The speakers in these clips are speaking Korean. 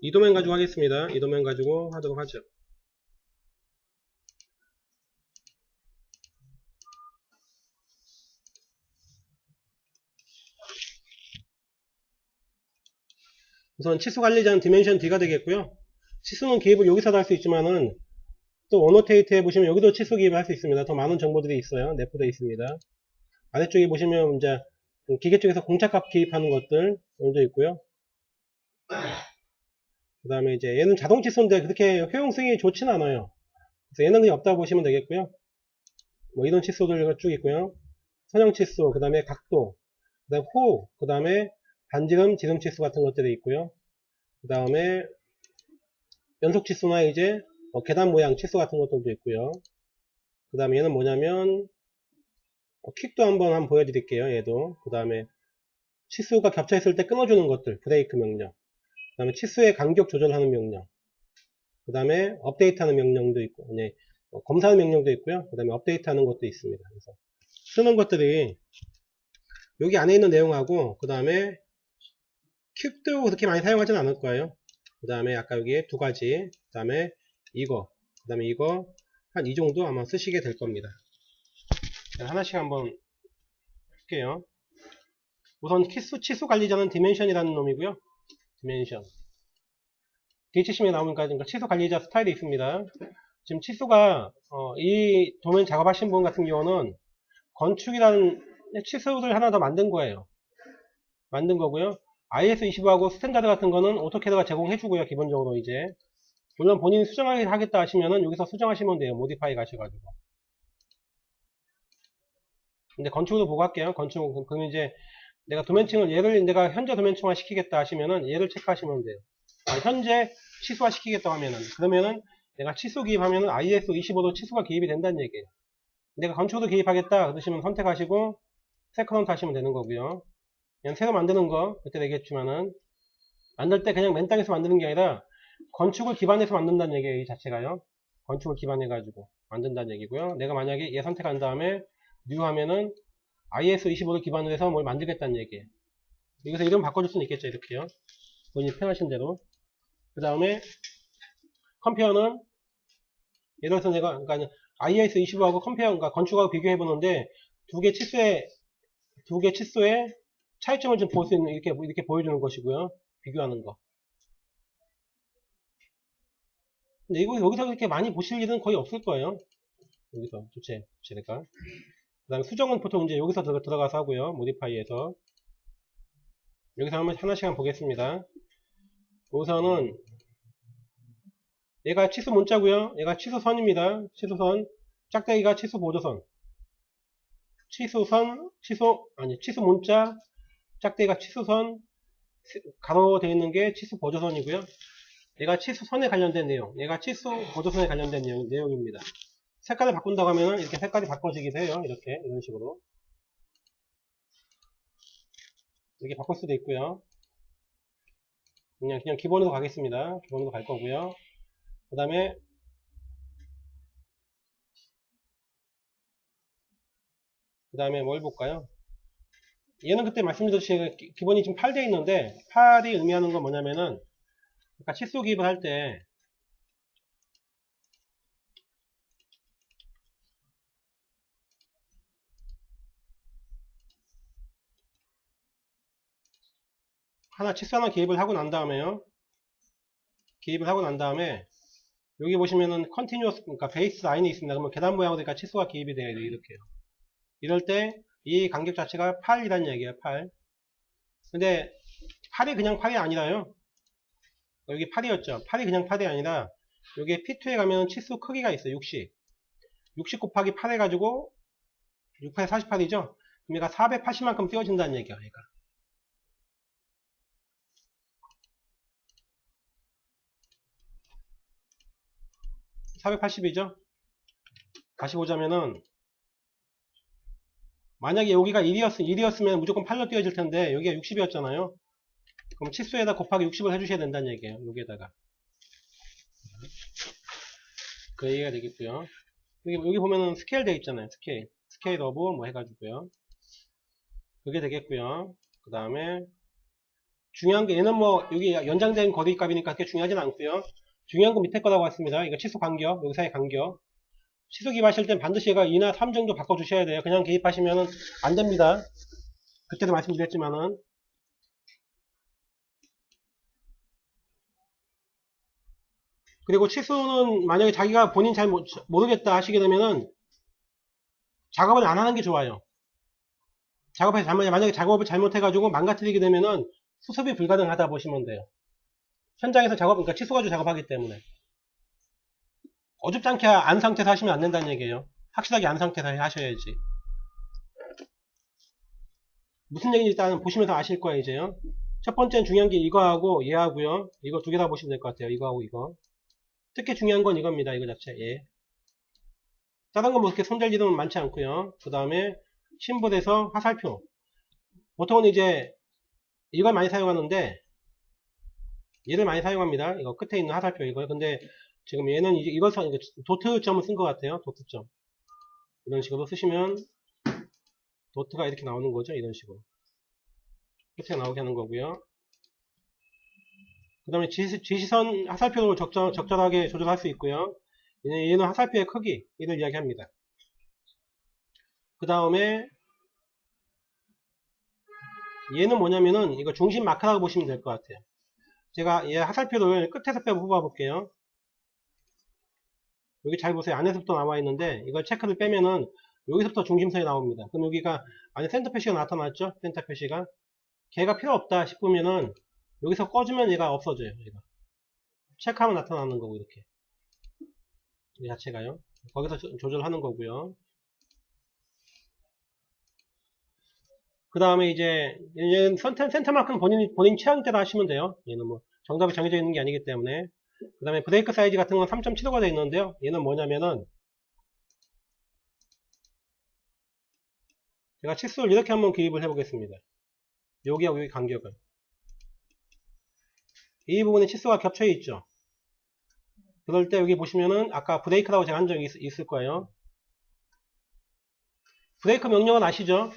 이 도면 가지고 하겠습니다. 이 도면 가지고 하도록 하죠. 우선 치수 관리자는 디멘션 D가 되겠고요. 치수는 기입을 여기서도 할 수 있지만은 또 오노테이트 해보시면 여기도 치수 기입을 할 수 있습니다. 더 많은 정보들이 있어요. 내포되어 있습니다. 아래쪽에 보시면 이제 기계 쪽에서 공차값 기입하는 것들 먼저 있고요. 그 다음에 이제 얘는 자동 치수인데 그렇게 효용성이 좋진 않아요. 그래서 얘는 그냥 없다고 보시면 되겠고요. 뭐 이런 치수들 쭉 있고요. 선형 치수, 그 다음에 각도, 그 다음에 호, 그 다음에 반지름, 지름 치수 같은 것들이 있고요. 그 다음에 연속 치수나 이제 뭐 계단 모양 치수 같은 것들도 있고요. 그 다음에 얘는 뭐냐면 어, 퀵도 한번 한번 보여드릴게요. 얘도. 그 다음에 치수가 겹쳐있을 때 끊어주는 것들, 브레이크 명령. 그 다음에 치수의 간격 조절하는 명령. 그 다음에 업데이트하는 명령도 있고, 네, 어, 검사하는 명령도 있고요. 그 다음에 업데이트하는 것도 있습니다. 그래서 쓰는 것들이 여기 안에 있는 내용하고 그 다음에 큐브도 그렇게 많이 사용하지는 않을 거예요. 그 다음에 아까 여기에 두 가지, 그 다음에 이거, 그 다음에 이거 한 이 정도 아마 쓰시게 될 겁니다. 하나씩 한번 할게요. 우선 치수, 치수 관리자는 디멘션이라는 놈이고요. 디멘션. D70에 나오니까 그러니까 치수 관리자 스타일이 있습니다. 지금 치수가 어, 이 도면 작업하신 분 같은 경우는 건축이라는 치수를 하나 더 만든 거예요. 만든 거고요. IS25하고 스탠다드 같은 거는 오토캐드가 제공해 주고요. 기본적으로 이제 물론 본인이 수정하겠다 하시면은 여기서 수정하시면 돼요. 모디파이 가셔가지고. 근데 건축으로 보고 할게요. 건축, 그러면 이제 내가 도면층을 얘를 내가 현재 도면층화 시키겠다 하시면은 얘를 체크하시면 돼요. 아, 현재 치수화 시키겠다 하면은 그러면은 내가 치수 기입하면은 ISO 25도 치수가 기입이 된다는 얘기예요. 내가 건축으로 기입하겠다 그러시면 선택하시고 세컨트 하시면 되는 거고요. 그냥 새로 만드는 거 그때 되겠지만은 만들 때 그냥 맨 땅에서 만드는 게 아니라 건축을 기반해서 만든다는 얘기예요. 이 자체가요. 건축을 기반해 가지고 만든다는 얘기고요. 내가 만약에 얘 선택한 다음에 뉴 하면은 ISO 25를 기반으로 해서 뭘 만들겠다는 얘기예요. 여기서 이름 바꿔줄 수는 있겠죠. 이렇게요. 본인이 편하신 대로. 그 다음에 컴페어는 예를 들어서 내가 그러니까 IS 25하고 컴페어 그러니까 건축하고 비교해 보는데 두 개 치수의 두 개 치수의 차이점을 좀 볼 수 있는 이렇게 이렇게 보여주는 것이고요. 비교하는 거. 근데 이거 여기서 이렇게 많이 보실 일은 거의 없을 거예요. 여기서 주체 주체니까. 그 다음에 수정은 보통 이제 여기서 들어, 들어가서 하고요. 모디파이에서. 여기서 한번 하나씩 한번 보겠습니다. 우선은 얘가 치수 문자고요. 얘가 치수선입니다. 치수선. 짝대기가 치수 보조선. 치수선, 치수 아니 치수 문자, 짝대기가 치수선, 가로 되어 있는 게 치수 보조선이고요. 얘가 치수선에 관련된 내용. 얘가 치수 보조선에 관련된 내용, 내용입니다. 색깔을 바꾼다고 하면 이렇게 색깔이 바꿔지기도 해요. 이렇게 이런 식으로 이렇게 바꿀 수도 있고요. 그냥 그냥 기본으로 가겠습니다. 기본으로 갈 거고요. 그 다음에 그 다음에 뭘 볼까요? 얘는 그때 말씀드렸듯이 기본이 지금 8돼 있는데 8이 의미하는 건 뭐냐면은 그러니까 치수 기입을 할 때 하나 치수 하나 기입을 하고 난 다음에요. 기입을 하고 난 다음에 여기 보시면은 컨티뉴어스 그러니까 베이스 라인이 있습니다. 그러면 계단 모양으로 되니까 치수가 기입이 돼야 돼요. 이렇게요. 이럴 때 이 간격 자체가 8이라는 얘기예요. 8. 근데 8이 그냥 8이 아니라요. 여기 8이었죠. 8이 그냥 8이 아니라 여기에 P2에 가면 치수 크기가 있어요. 60. 60 곱하기 8 해가지고 6 8 48이죠. 그럼 얘가 480만큼 띄워진다는 얘기예요. 얘가. 480이죠? 다시 보자면은 만약에 여기가 1이었, 1이었으면 무조건 8로 띄워질 텐데 여기가 60이었잖아요. 그럼 치수에다 곱하기 60을 해주셔야 된다는 얘기예요. 여기에다가 그 얘기가 되겠고요. 여기, 여기 보면은 스케일 되어 있잖아요. 스케일. 스케일 오브 뭐 해가지고요. 그게 되겠고요. 그 다음에 중요한 게 얘는 뭐 여기 연장된 거리 값이니까 그렇게 중요하진 않고요. 중요한 건 밑에 거라고 했습니다. 이거 치수 간격, 여기 사이 간격. 치수 기입하실 땐 반드시 얘가 2나 3 정도 바꿔주셔야 돼요. 그냥 기입하시면 안 됩니다. 그때도 말씀드렸지만은. 그리고 치수는 만약에 자기가 본인 잘 모- 모르겠다 하시게 되면은 작업을 안 하는 게 좋아요. 잘못, 만약에 작업을 잘못해가지고 망가뜨리게 되면은 수습이 불가능하다 보시면 돼요. 현장에서 작업, 그러니까 가지고 작업하기 때문에. 어줍지 않게 안 상태에서 하시면 안 된다는 얘기예요. 확실하게 안 상태에서 하셔야지. 무슨 얘기인지 일단 보시면서 아실 거예요, 이제요. 첫 번째는 중요한 게 이거하고 얘하고요. 이거 두 개 다 보시면 될 것 같아요. 이거하고 이거. 특히 중요한 건 이겁니다. 이거 자체. 예. 다른 건뭐 그렇게 손댈 일은 많지 않고요. 그 다음에 심볼에서 화살표. 보통은 이제 이걸 많이 사용하는데 얘를 많이 사용합니다. 이거 끝에 있는 화살표 이거요. 근데 지금 얘는 이걸 써, 이거 도트점을 쓴 것 같아요. 도트점. 이런 식으로 쓰시면 도트가 이렇게 나오는 거죠. 이런 식으로. 끝에 나오게 하는 거고요. 그 다음에 지시선 화살표로 적절, 적절하게 조절할 수 있고요. 얘는, 얘는 화살표의 크기, 이를 이야기합니다. 그 다음에 얘는 뭐냐면은 이거 중심 마크라고 보시면 될 것 같아요. 제가 얘 화살표를 끝에서 빼고 뽑아 볼게요. 여기 잘 보세요. 안에서부터 나와 있는데 이걸 체크를 빼면은 여기서부터 중심선이 나옵니다. 그럼 여기가 안에 센터 표시가 나타났죠? 센터 표시가. 걔가 필요 없다 싶으면은 여기서 꺼주면 얘가 없어져요. 얘가. 체크하면 나타나는 거고 이렇게. 이 자체가요. 거기서 조- 조절하는 거고요. 그 다음에 이제 얘는 센터, 센터만큼 본인 본인 취향대로 하시면 돼요. 얘는 뭐 정답이 정해져 있는 게 아니기 때문에. 그 다음에 브레이크 사이즈 같은 건 3.75가 되어 있는데요. 얘는 뭐냐면은 제가 치수를 이렇게 한번 기입을 해 보겠습니다. 여기하고 여기 간격을. 이 부분에 치수가 겹쳐 있죠. 그럴 때 여기 보시면은 아까 브레이크라고 제가 한 적이 있, 있을 거예요. 브레이크 명령은 아시죠?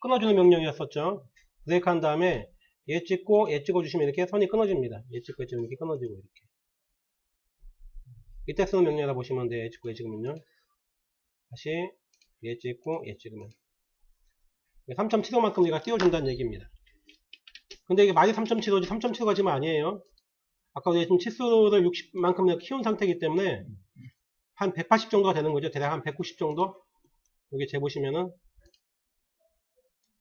끊어주는 명령이었었죠. 브레이크 한 다음에 얘 찍고 얘 찍어주시면 이렇게 선이 끊어집니다. 얘 찍고 얘 찍으면 이렇게 끊어지고 이렇게. 이때 쓰는 명령이라 보시면 돼요. 얘 찍고 얘 찍으면요. 다시 얘 찍고 얘 찍으면. 3.75만큼 얘가 띄워준다는 얘기입니다. 근데 이게 말이 3.75지 3.75가 지금 아니에요. 아까 우리가 지금 치수를 60만큼 키운 상태이기 때문에 한 180 정도가 되는 거죠. 대략 한 190 정도? 여기 재보시면은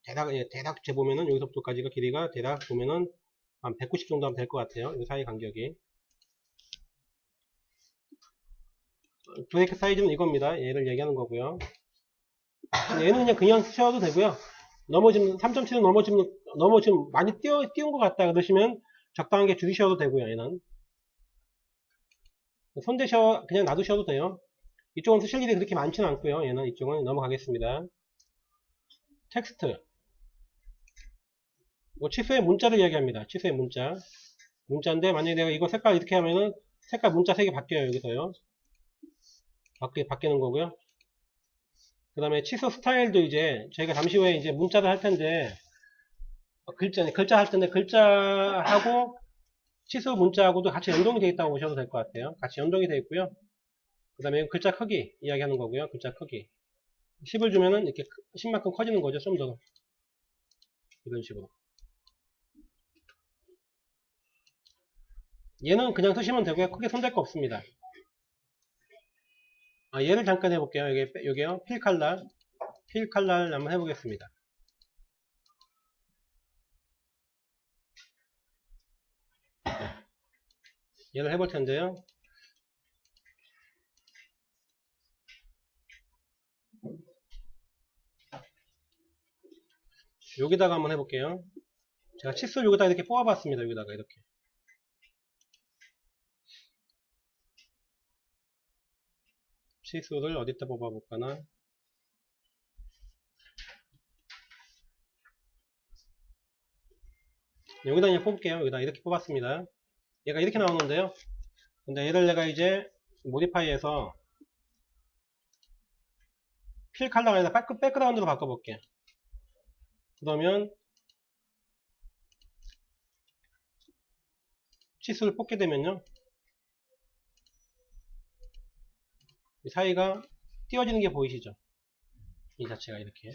대략, 예, 대략 재보면은 여기서부터까지가 길이가 대략 보면은 한 190 정도 하면 될 것 같아요. 이 사이 간격이. 브레이크 사이즈는 이겁니다. 얘를 얘기하는 거고요. 얘는 그냥 그냥 쓰셔도 되고요. 넘어지면 3.7은 넘어지면 넘어지면 많이 띄워 띄운 것 같다 그러시면 적당하게 줄이셔도 되고요. 얘는 손대셔 그냥 놔두셔도 돼요. 이쪽은 쓰실 일이 그렇게 많지는 않고요. 얘는 이쪽은 넘어가겠습니다. 텍스트 뭐 치수의 문자를 이야기합니다. 치수의 문자 문자인데 만약에 내가 이거 색깔 이렇게 하면은 색깔 문자 색이 바뀌어요. 여기서요. 바뀌, 바뀌는 거고요. 그 다음에 치수 스타일도 이제 저희가 잠시 후에 이제 문자를 할 텐데 어, 글자 글자 할 텐데 글자하고 치수 문자하고도 같이 연동이 되어 있다고 보셔도 될 것 같아요. 같이 연동이 되어 있고요. 그 다음에 글자 크기 이야기하는 거고요. 글자 크기 10을 주면은 이렇게 10만큼 커지는 거죠. 좀 더 이런 식으로 얘는 그냥 쓰시면 되고요. 크게 손댈 거 없습니다. 아, 얘를 잠깐 해볼게요. 여기, 여기요. 필 칼날. 필 칼날 한번 해보겠습니다. 얘를 해볼 텐데요. 여기다가 한번 해볼게요. 제가 칫솔 여기다 이렇게 뽑아봤습니다. 여기다가 이렇게. 칫솔을 어디다 뽑아볼까나. 여기다 그냥 뽑을게요. 여기다 이렇게 뽑았습니다. 얘가 이렇게 나오는데요. 근데 얘를 내가 이제 모디파이에서 필 컬러가 아니라 백, 백그라운드로 바꿔볼게요. 그러면 치수를 뽑게 되면요. 사이가 띄워지는 게 보이시죠? 이 자체가 이렇게.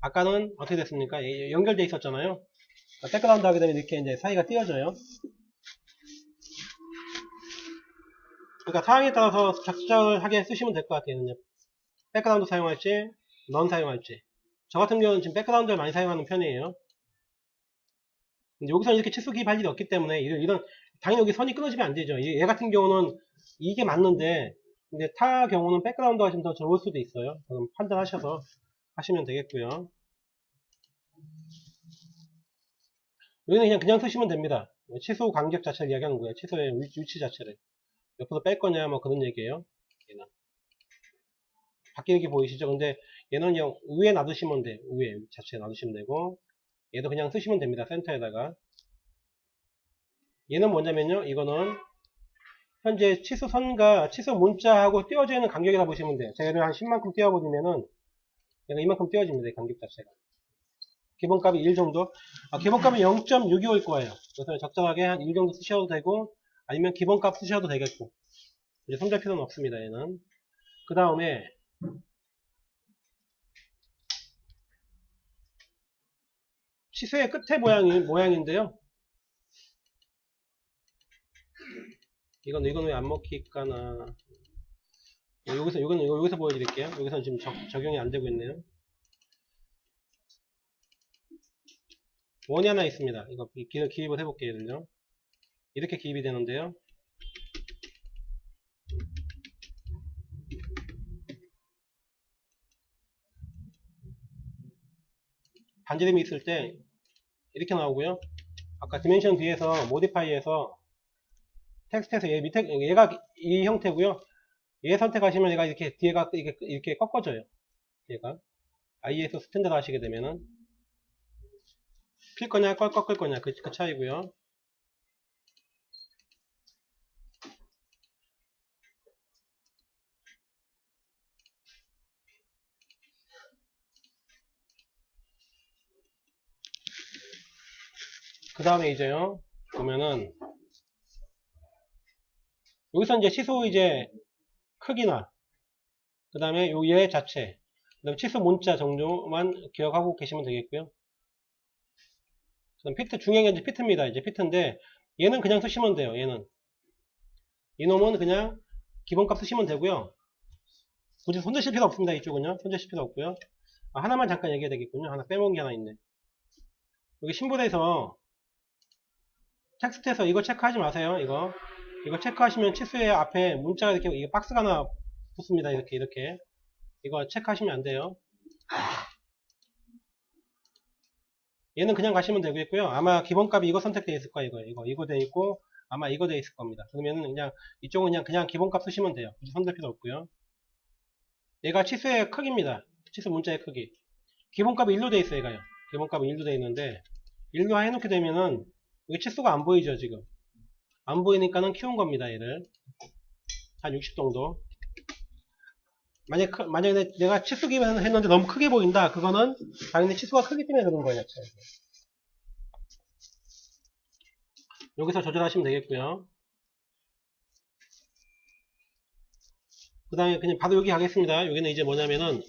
아까는 어떻게 됐습니까? 예, 연결돼 있었잖아요. 백그라운드 하게 되면 이렇게 이제 사이가 띄워져요. 그러니까 상황에 따라서 작정하게 쓰시면 될 것 같아요. 백그라운드 사용할지, 넌 사용할지. 저 같은 경우는 지금 백그라운드를 많이 사용하는 편이에요. 여기서 이렇게 치수 기입할 일이 없기 때문에 이런, 당연히 여기 선이 끊어지면 안 되죠. 얘, 얘 같은 경우는 이게 맞는데 근데 타 경우는 백그라운드 하시면 더 좋을 수도 있어요. 그럼 판단하셔서 하시면 되겠고요. 여기는 그냥 그냥 쓰시면 됩니다. 치수 간격 자체를 이야기하는 거예요. 위- 위치 자체를. 옆으로 뺄 거냐 뭐 그런 얘기예요. 얘는. 바뀌는 게 보이시죠? 근데 얘는 그냥 위에 놔두시면 돼. 위에 자체에 놔두시면 되고 얘도 그냥 쓰시면 됩니다. 센터에다가 얘는 뭐냐면요. 이거는 현재 치수 선과 치수 문자하고 띄워져 있는 간격이라 보시면 돼요. 제가 한 10만큼 띄워버리면은 얘가 이만큼 띄워집니다. 이 간격 자체가. 기본값이 1 정도. 아, 기본값이 0.625일 거예요. 그래서 적절하게 한 1 정도 쓰셔도 되고 아니면 기본값 쓰셔도 되겠고 이제 필요는 없습니다. 얘는. 그 다음에 치수의 끝에 모양이 모양인데요. 이건 이건 왜 안 먹힐까나 여기서 이건 여기서 보여드릴게요. 여기서 지금 적, 적용이 안 되고 있네요. 원이 하나 있습니다. 이거 기, 기- 기입을 해볼게요. 얘를요. 이렇게 기입이 되는데요. 반지름이 있을 때 이렇게 나오고요. 아까 디멘션 뒤에서 모디파이에서 텍스트에서 얘 밑에 얘가 이 형태고요. 얘 선택하시면 얘가 이렇게 뒤에가 이렇게, 이렇게 꺾어져요. 얘가 ISO 스탠다드 하시게 되면은 필 거냐 꺾- 꺾을 거냐 그, 그 차이고요. 그 다음에 이제요 보면은 여기서 이제 치수 이제 크기나 그 다음에 요얘 자체 그 다음에 치수 문자 정도만 기억하고 계시면 되겠고요. 그 다음 피트 중요한 게 이제 피트입니다. 이제 피트인데 얘는 그냥 쓰시면 돼요 얘는. 이놈은 그냥 기본값 쓰시면 되고요. 굳이 손대실 필요 없습니다 이쪽은요. 손대실 필요 없고요. 아, 하나만 잠깐 얘기해야 되겠군요. 하나 빼먹은 게 하나 있네. 여기 신분에서 텍스트에서 이거 체크하지 마세요 이거 이거 체크하시면 치수의 앞에 문자가 이렇게 이게 박스가 하나 붙습니다. 이렇게 이렇게. 이거 체크하시면 안 돼요. 얘는 그냥 가시면 되겠고요. 아마 기본값이 이거 선택되어 있을 거예요 이거. 이거 이거 돼 있고 아마 이거 돼 있을 겁니다. 그러면은 그냥 이쪽은 그냥 그냥 기본값 쓰시면 돼요. 굳이 손댈 필요 없고요. 얘가 치수의 크기입니다. 치수 문자의 크기. 기본값이 1로 돼 있어요 얘가요. 기본값은 1로 돼 있는데 1로 해놓게 되면은 이게 치수가 안 보이죠 지금 안 보이니까는 키운 겁니다 얘를. 한 60 정도. 만약 크- 만약에 내가 치수 기만 했는데 너무 크게 보인다 그거는 당연히 치수가 크기 때문에 그런 거예요. 여기서 조절하시면 되겠고요. 그 다음에 그냥 바로 여기 가겠습니다. 여기는 이제 뭐냐면은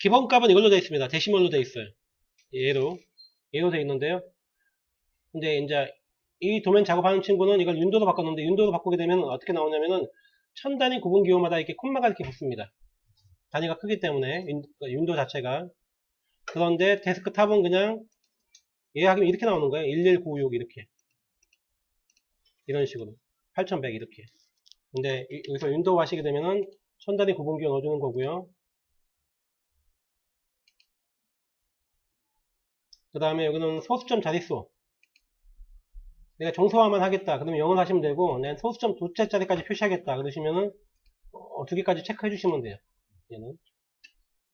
기본값은 이걸로 되어 있습니다. 데시멀로 되어 있어요. 얘로. 얘로 되어 있는데요. 근데 이제 이 도면 작업하는 친구는 이걸 윤도로 바꿨는데 윤도로 바꾸게 되면 어떻게 나오냐면은 천 단위 구분 기호마다 이렇게 콤마가 이렇게 붙습니다. 단위가 크기 때문에 윤, 윤도 자체가 그런데 데스크탑은 그냥 예약하면 이렇게 나오는 거예요. 11956 이렇게 이런 식으로 8100 이렇게 근데 이- 여기서 윤도 하시게 되면은 천 단위 구분 기호 넣어주는 거고요. 그 다음에 여기는 소수점 자릿수 내가 정서화만 하겠다. 그러면 0을 하시면 되고, 난 소수점 두째 자리까지 표시하겠다. 그러시면은, 어, 두 개까지 체크해 주시면 돼요. 얘는.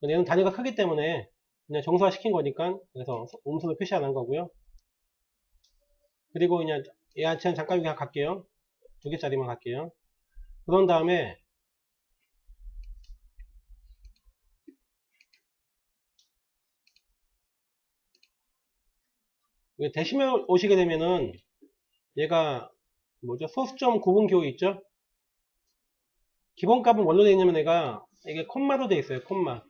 얘는 단위가 크기 때문에, 그냥 정서화 시킨 거니까, 그래서 음수를 표시 안 한 거고요. 그리고 그냥, 얘한테는 잠깐 여기 갈게요. 두 개짜리만 갈게요. 그런 다음에, 데시멀 오시게 되면은, 얘가 뭐죠? 소수점 구분 기호 있죠? 기본값은 뭘로 되어 있냐면 얘가 이게 콤마로 되어 있어요. 콤마.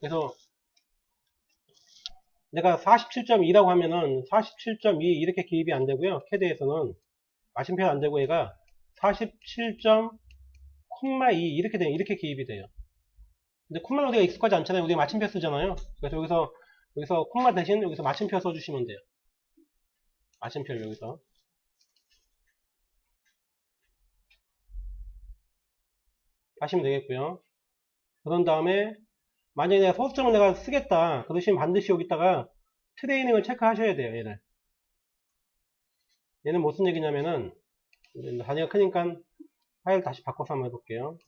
그래서 내가 47.2라고 하면은 47.2 이렇게 기입이 안 되고요. 캐드에서는 마침표 안 되고 얘가 47.2 이렇게 돼 이렇게 기입이 돼요. 근데 콤마는 우리가 익숙하지 않잖아요. 우리가 마침표 쓰잖아요. 그래서 여기서 여기서 콤마 대신 여기서 마침표 써주시면 돼요. 마침표를 여기서 하시면 되겠고요. 그런 다음에 만약에 내가 소수점을 내가 쓰겠다. 그러시면 반드시 여기다가 트레이닝을 체크하셔야 돼요. 얘를. 얘는 무슨 얘기냐면은 단위가 크니까 파일 다시 바꿔서 한번 해볼게요.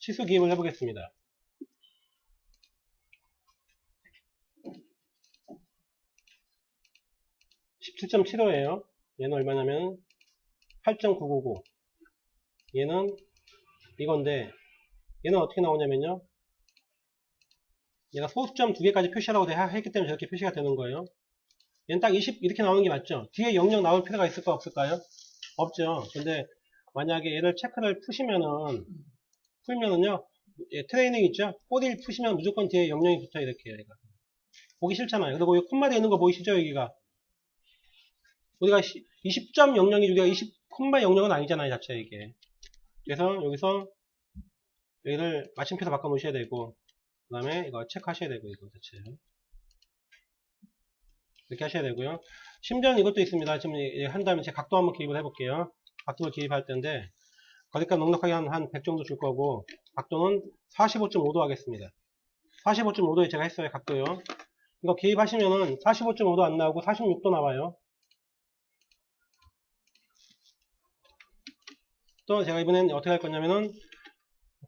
치수 기입을 해보겠습니다. (17.75) 예요. 얘는 얼마냐면 8.999 얘는 이건데 얘는 어떻게 나오냐면요. 얘가 소수점 두 개까지 표시하라고 돼- 했기 때문에 저렇게 표시가 되는 거예요. 얘는 딱 20 이렇게 나오는 게 맞죠? 뒤에 영영 나올 필요가 있을까 없을까요? 없죠. 근데 만약에 얘를 체크를 푸시면은 풀면은요 예, 트레이닝 있죠? 꼬리를 푸시면 무조건 뒤에 영영이 붙어 이렇게 얘가. 보기 싫잖아요. 그리고 여기 콤마 되어 있는 거 보이시죠 여기가? 우리가 20.00이 우리가 20,00은 아니잖아요 자체 이게. 그래서 여기서 여기를 마침표로 바꿔 놓으셔야 되고 그 다음에 이거 체크하셔야 되고 이거 자체. 이렇게 하셔야 되고요. 심지어는 이것도 있습니다. 지금 이- 한 다음에 제 각도 한번 기입을 해볼게요. 각도를 기입할 텐데 거리값 넉넉하게 한, 한 100 정도 줄 거고 각도는 45.5도 하겠습니다 45.5도에 제가 했어요 각도요 이거 기입하시면은 45.5도 안 나오고 46도 나와요 또 제가 이번엔 어떻게 할 거냐면은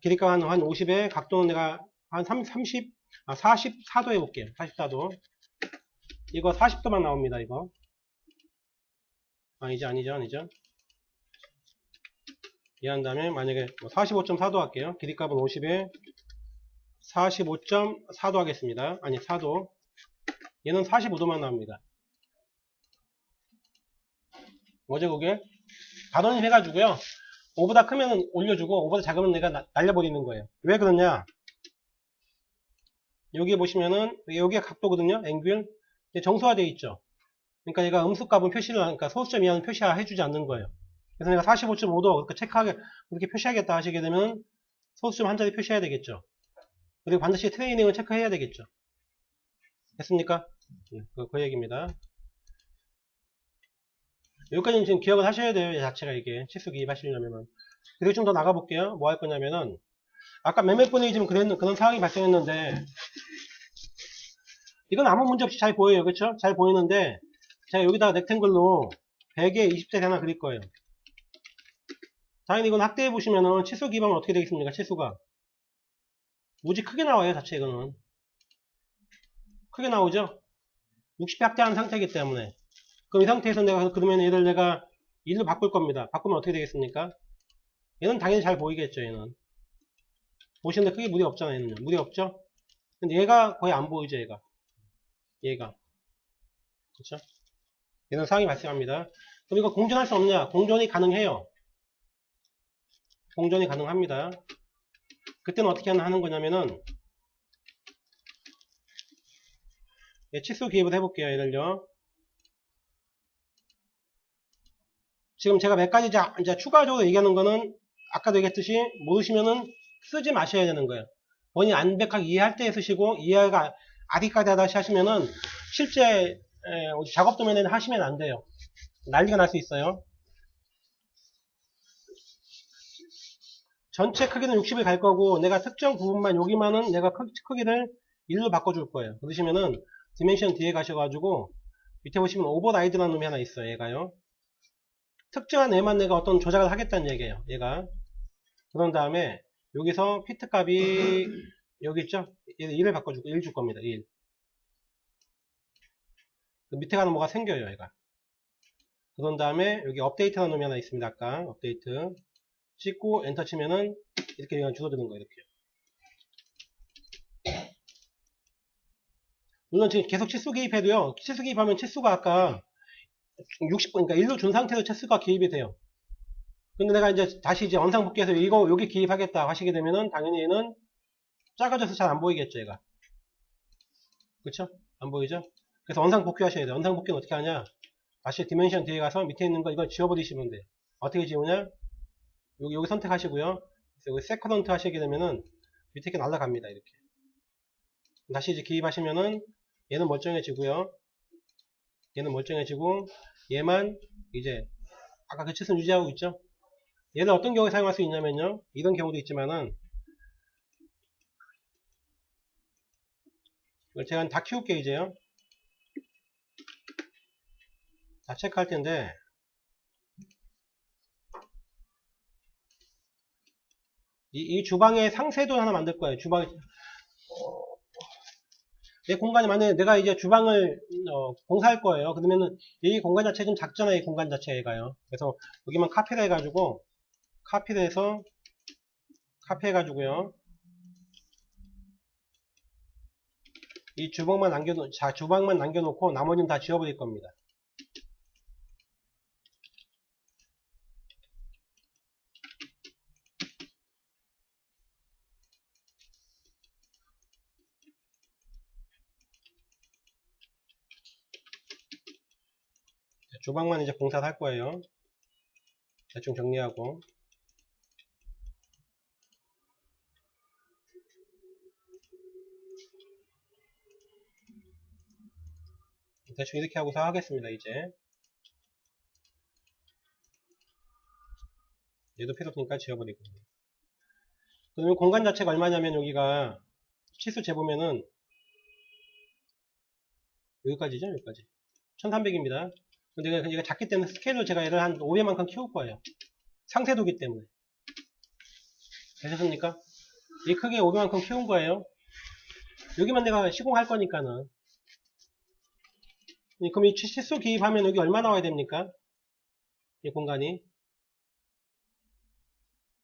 길이가 한, 한 50에 각도는 내가 한 30, 아, 44도 해볼게요. 44도. 이거 40도만 나옵니다. 이거. 아니죠, 아니죠, 아니죠. 이한 다음에 만약에 45.4도 할게요. 길이값은 50에 45.4도 하겠습니다. 아니 4도. 얘는 45도만 나옵니다. 뭐죠 그게? 단원이 해가지고요. 5보다 크면 올려주고 5보다 작으면 내가 나- 날려버리는 거예요. 왜 그러냐? 여기 보시면은 여기가 각도거든요. 앵글. 정수화되어 있죠. 그러니까 얘가 음수값은 표시를 그러니까 소수점 이하는 표시해주지 않는 거예요. 그래서 내가 45.5도 그렇게 체크하게 그렇게 표시하겠다 하시게 되면 소수점 한 자리 표시해야 되겠죠. 그리고 반드시 트레이닝을 체크해야 되겠죠. 됐습니까? 예, 그, 그 얘기입니다. 여기까지는 지금 기억을 하셔야 돼요. 이 자체가 이게 치수 기입하시려면은. 그리고 좀 더 나가볼게요. 뭐 할 거냐면은 아까 몇몇 분이 지금 그런, 그런 상황이 발생했는데 이건 아무 문제 없이 잘 보여요. 그렇죠? 잘 보이는데 제가 여기다가 렉탱글로 100에 20대 하나 그릴 거예요. 당연히 이건 확대해 보시면은 치수 기반은 어떻게 되겠습니까? 치수가 무지 크게 나와요. 자체 이거는 크게 나오죠? 60배 확대한 상태이기 때문에 그럼 이 상태에서 내가 그러면 얘를 내가 1로 바꿀 겁니다. 바꾸면 어떻게 되겠습니까? 얘는 당연히 잘 보이겠죠. 얘는 보시는데 크게 무리 없잖아요. 얘는 무리 없죠? 근데 얘가 거의 안 보이죠. 얘가 얘가 그렇죠? 얘는 상황이 발생합니다. 그럼 이거 공존할 수 없냐? 공존이 가능해요. 공존이 가능합니다. 그때는 어떻게 하는 거냐면은 예, 치수 기입을 해볼게요. 얘를요. 지금 제가 몇 가지 자- 이제 추가적으로 얘기하는 거는 아까도 얘기했듯이 모르시면은 쓰지 마셔야 되는 거예요. 본인이 완벽하게 이해할 때 쓰시고 이해가 아디까지 하다시 하시면은 실제 에, 작업 도면에는 하시면 안 돼요. 난리가 날 수 있어요. 전체 크기는 60이 갈 거고 내가 특정 부분만 여기만은 내가 크, 크기를 1로 바꿔줄 거예요. 그러시면은 디멘션 뒤에 가셔가지고 밑에 보시면 오버라이드라는 놈이 하나 있어요. 얘가요. 특정한 애만 내가 어떤 조작을 하겠다는 얘기예요. 얘가. 그런 다음에 여기서 피트 값이 여기 있죠? 1을 바꿔주고 1 줄 겁니다. 1. 그 밑에 가는 뭐가 생겨요. 얘가. 그런 다음에 여기 업데이트라는 놈이 하나 있습니다. 아까 업데이트 찍고 엔터 치면은 이렇게 그냥 줄어드는 거예요. 이렇게. 물론 지금 계속 치수 개입해도요. 치수 개입하면 치수가 아까 60, 그러니까 1로 준 상태로 치수가 개입이 돼요. 근데 내가 이제 다시 이제 원상 복귀해서 이거 여기 기입하겠다 하시게 되면은 당연히 얘는 작아져서 잘 안 보이겠죠, 얘가. 그쵸? 안 보이죠? 그래서 원상 복귀 하셔야 돼요. 원상 복귀는 어떻게 하냐? 다시 디멘션 뒤에 가서 밑에 있는 거 이거 지워버리시면 돼요. 어떻게 지우냐? 여기, 여기 선택하시고요. 여기 세컨던트 하시게 되면은 밑에 게 날아갑니다. 이렇게. 다시 이제 기입하시면은 얘는 멀쩡해지고요. 얘는 멀쩡해지고 얘만 이제 아까 그 치수는 유지하고 있죠. 얘를 어떤 경우에 사용할 수 있냐면요. 이런 경우도 있지만은 이걸 제가 다 키울게요 이제요. 다 체크할 텐데 이, 이 주방에 상세도 하나 만들 거예요. 주방 어, 내 공간이 만약에 내가 이제 주방을 어, 공사할 거예요. 그러면은 이 공간 자체 좀 작잖아요. 이 공간 자체가요. 그래서 여기만 카피를 해가지고 카피를 해서 카피 해가지고요. 이 주방만 남겨놓, 자, 주방만 남겨놓고 나머지는 다 지워버릴 겁니다. 주방만 이제 공사를 할 거예요. 대충 정리하고. 대충 이렇게 하고서 하겠습니다, 이제. 얘도 필요 없으니까 지워버리고. 그러면 공간 자체가 얼마냐면 여기가 치수 재보면은 여기까지죠, 여기까지. 1300입니다. 근데 얘가, 작기 때문에 스케일을 제가 얘를 한 500만큼 키울 거예요. 상세도기 때문에. 되셨습니까? 이 크게 500만큼 키운 거예요. 여기만 내가 시공할 거니까는. 그럼 이 치수 기입하면 여기 얼마 나와야 됩니까? 이 공간이.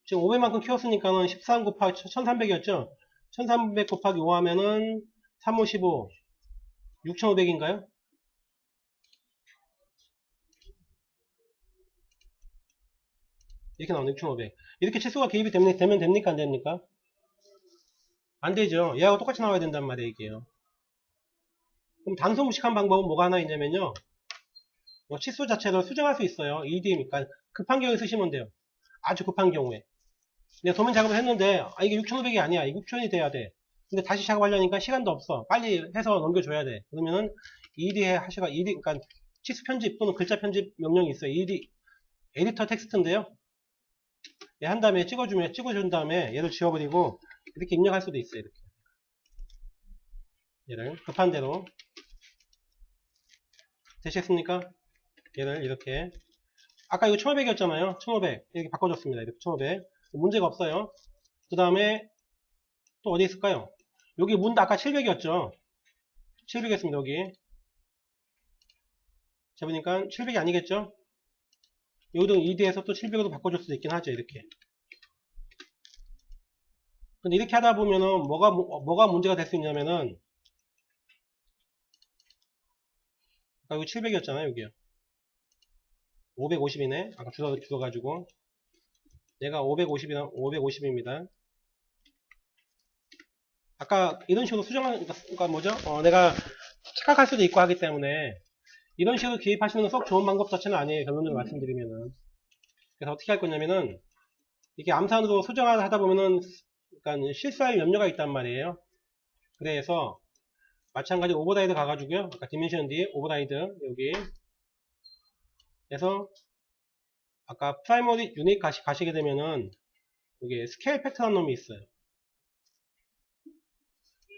지금 500만큼 키웠으니까는 13 곱하기 1300이었죠? 1300 곱하기 5 하면은 3, 5, 15. 6500인가요? 이렇게 나오네 6500 이렇게 치수가 개입이 되면, 되면 됩니까 안됩니까? 안 되죠. 얘하고 똑같이 나와야 된단 말이에요 이게요 그럼 단순 무식한 방법은 뭐가 하나 있냐면요. 뭐 치수 자체를 수정할 수 있어요 ED니까 급한 경우에 쓰시면 돼요. 아주 급한 경우에. 내가 도면 작업을 했는데 아 이게 6500이 아니야. 이게 6000이 돼야 돼. 근데 다시 작업하려니까 시간도 없어. 빨리 해서 넘겨줘야 돼. 그러면은 ED 하시가 ED 그러니까 치수 편집 또는 글자 편집 명령이 있어요. ED 에디터 텍스트인데요. 예, 한 다음에 찍어주면 찍어준 다음에 얘를 지워버리고 이렇게 입력할 수도 있어요 이렇게. 얘를 급한 대로. 되시겠습니까? 얘를 이렇게. 아까 이거 1500이었잖아요. 1500 이렇게 바꿔줬습니다. 이렇게 1500 문제가 없어요. 그 다음에 또 어디 있을까요? 여기 문도 아까 700이었죠? 700이었습니다 여기. 재보니까 700이 아니겠죠 여기도 ED에서 또 700으로 바꿔줄 수도 있긴 하죠 이렇게. 근데 이렇게 하다 보면은 뭐가 뭐가 문제가 될 수 있냐면은 아까 여기 700이었잖아요 여기요. 550이네. 아까 줄어, 줄어가지고. 얘가 550이나 550입니다. 아까 이런 식으로 수정하는 그러니까 뭐죠? 어, 내가 착각할 수도 있고 하기 때문에 이런 식으로 기입하시는 건 썩 좋은 방법 자체는 아니에요. 결론적으로 말씀드리면은. 그래서 어떻게 할 거냐면은, 이게 암산으로 수정을 하다 보면은, 그러니까 실수할 염려가 있단 말이에요. 그래서, 마찬가지 오버라이드 가가지고요. 아까 디멘션 뒤에 오버라이드, 여기. 그래서, 아까 프라이머리 유닛 가시, 가시게 되면은, 여기 스케일 팩트라는 놈이 있어요.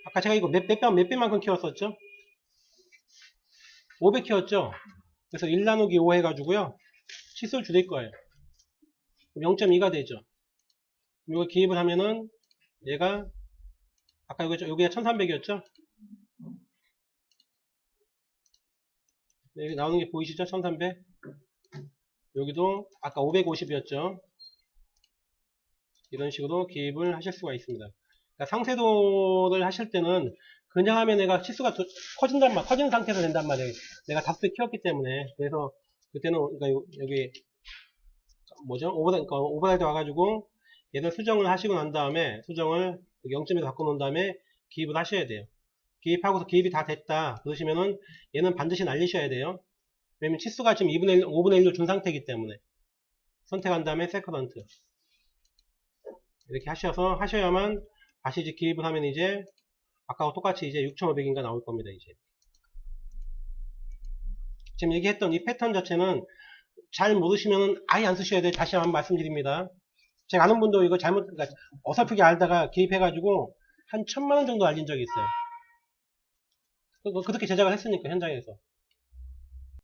아까 제가 이거 몇, 몇, 몇 배만큼 키웠었죠? 500 키웠죠? 그래서 1 나누기 5 해가지고요. 치수를 줄일 거예요. 0.2가 되죠. 이거 기입을 하면은 얘가 아까 여기, 여기가 1300이었죠? 여기 나오는 게 보이시죠? 1300. 여기도 아까 550이었죠. 이런 식으로 기입을 하실 수가 있습니다. 그러니까 상세도를 하실 때는 그냥 하면 내가 치수가 더 커진단 말, 커지는 상태에서 된단 말이에요. 내가 닥스 키웠기 때문에. 그래서 그때는 요- 여기 뭐죠? 오버라이드, 그러니까 오버라이드 와가지고 얘를 수정을 하시고 난 다음에 수정을 0점에서 바꿔놓은 다음에 기입을 하셔야 돼요. 기입하고서 기입이 다 됐다. 그러시면은 얘는 반드시 날리셔야 돼요. 왜냐면 치수가 지금 2분의 1, 5분의 1로 준 상태이기 때문에. 선택한 다음에 세커던트. 이렇게 하셔서 하셔야만 다시 이제 기입을 하면 이제 아까와 똑같이 이제 6,500인가 나올 겁니다, 이제. 지금 얘기했던 이 패턴 자체는 잘 모르시면 아예 안 쓰셔야 돼요. 다시 한번 말씀드립니다. 제가 아는 분도 이거 잘못, 그러니까 어설프게 알다가 기입해가지고 한 천만 원 정도 알린 적이 있어요. 그- 그렇게 제작을 했으니까, 현장에서.